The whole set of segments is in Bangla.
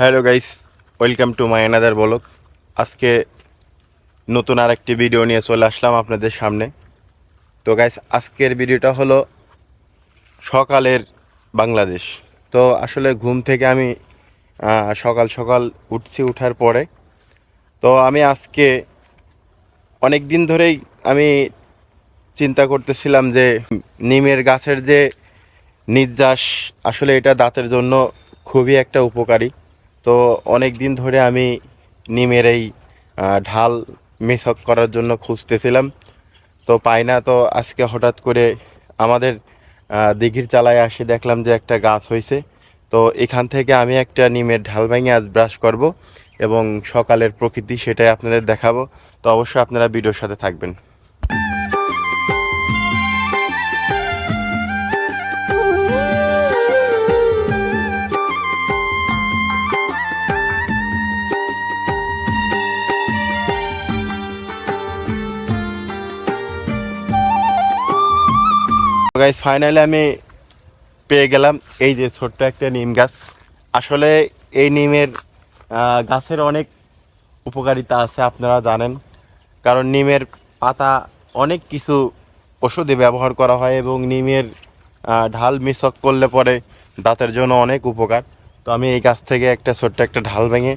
Hello guys, welcome to my another vlog আজকে নতুন আর একটি ভিডিও নিয়ে চলে আসলাম আপনাদের সামনে। তো গাইস আজকের ভিডিওটা হলো সকালের বাংলাদেশ। তো আসলে ঘুম থেকে আমি সকাল সকাল উঠছি, উঠার পরে। তো আমি আজকে অনেক দিন ধরেই আমি চিন্তা করতেছিলাম যে, নিমের গাছের যে নির্যাস, আসলে এটা দাঁতের জন্য খুবই একটা উপকারী। তো অনেক দিন ধরে আমি নিমের এই ঢাল মেসক করার জন্য খুঁজতেছিলাম। তো পাই না তো আজকে হঠাৎ করে আমাদের দিঘির চালায় আসে দেখলাম যে একটা গাছ হয়েছে তো এখান থেকে আমি একটা নিমের ঢাল ভেঙে আজ ব্রাশ করব এবং সকালের প্রকৃতি সেটাই আপনাদের দেখাবো। তো অবশ্যই আপনারা ভিডিওর সাথে থাকবেন। গাইজ ফাইনালি আমি পেয়ে গেলাম এই যে ছোট্ট একটা নিম গাছ। আসলে এই নিমের গাছের অনেক উপকারিতা আছে আপনারা জানেন। কারণ নিমের পাতা অনেক কিছু ওষুধে ব্যবহার করা হয় এবং নিমের ঢাল মিশক করলে পরে দাঁতের জন্য অনেক উপকার। তো আমি এই গাছ থেকে একটা ছোট্ট একটা ঢাল ভেঙে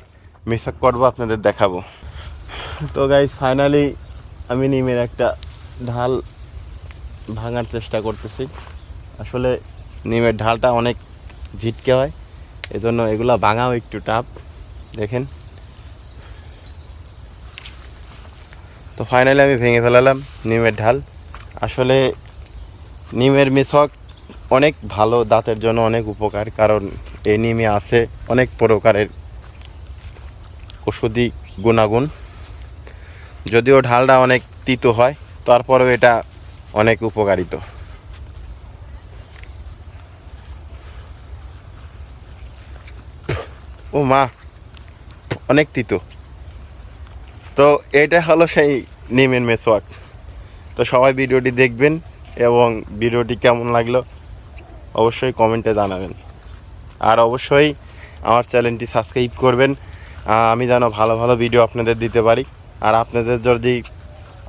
মিশক করব, আপনাদের দেখাবো। তো গাইজ ফাইনালি আমি নিমের একটা ঢাল ভাঙার চেষ্টা করতেছি। আসলে নিমের ঢালটা অনেক ঝিটকে হয়, এজন্য এগুলো ভাঙাও একটু টাপ দেখেন। তো ফাইনালি আমি ভেঙে ফেলালাম নিমের ঢাল। আসলে নিমের মিশক অনেক ভালো, দাঁতের জন্য অনেক উপকার, কারণ এই নিমে আছে অনেক প্রকারের ওষুধি গুণাগুণ। যদিও ঢালটা অনেক তিতো হয়, তারপরেও এটা অনেক উপকারিত। ও মা, অনেক তিতো। তো এটা হলো সেই নিমের মেসওয়াক তো সবাই ভিডিওটি দেখবেন এবং ভিডিওটি কেমন লাগল অবশ্যই কমেন্টে জানাবেন। আর অবশ্যই আমার চ্যানেলটি সাবস্ক্রাইব করবেন। আমি যেন ভালো ভালো ভিডিও আপনাদের দিতে পারি। আর আপনাদের যদি,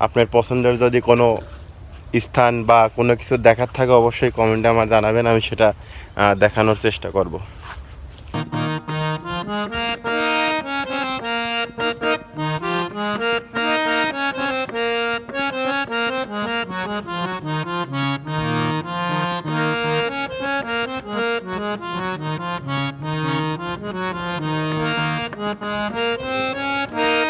আপনার পছন্দের যদি কোনো স্থান বা কোনো কিছু দেখার থাকে অবশ্যই কমেন্টে আমার জানাবেন, আমি সেটা দেখানোর চেষ্টা করব Thank you.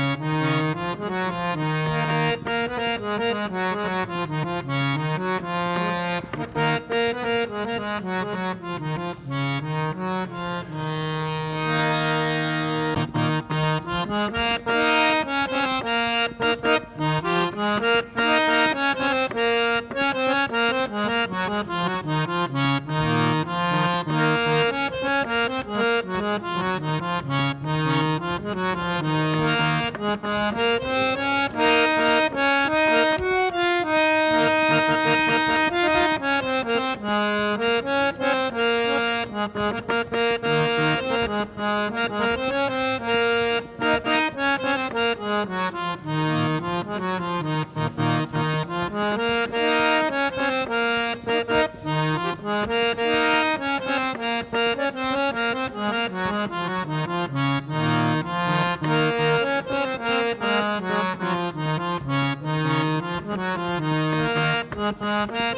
Thank Thank.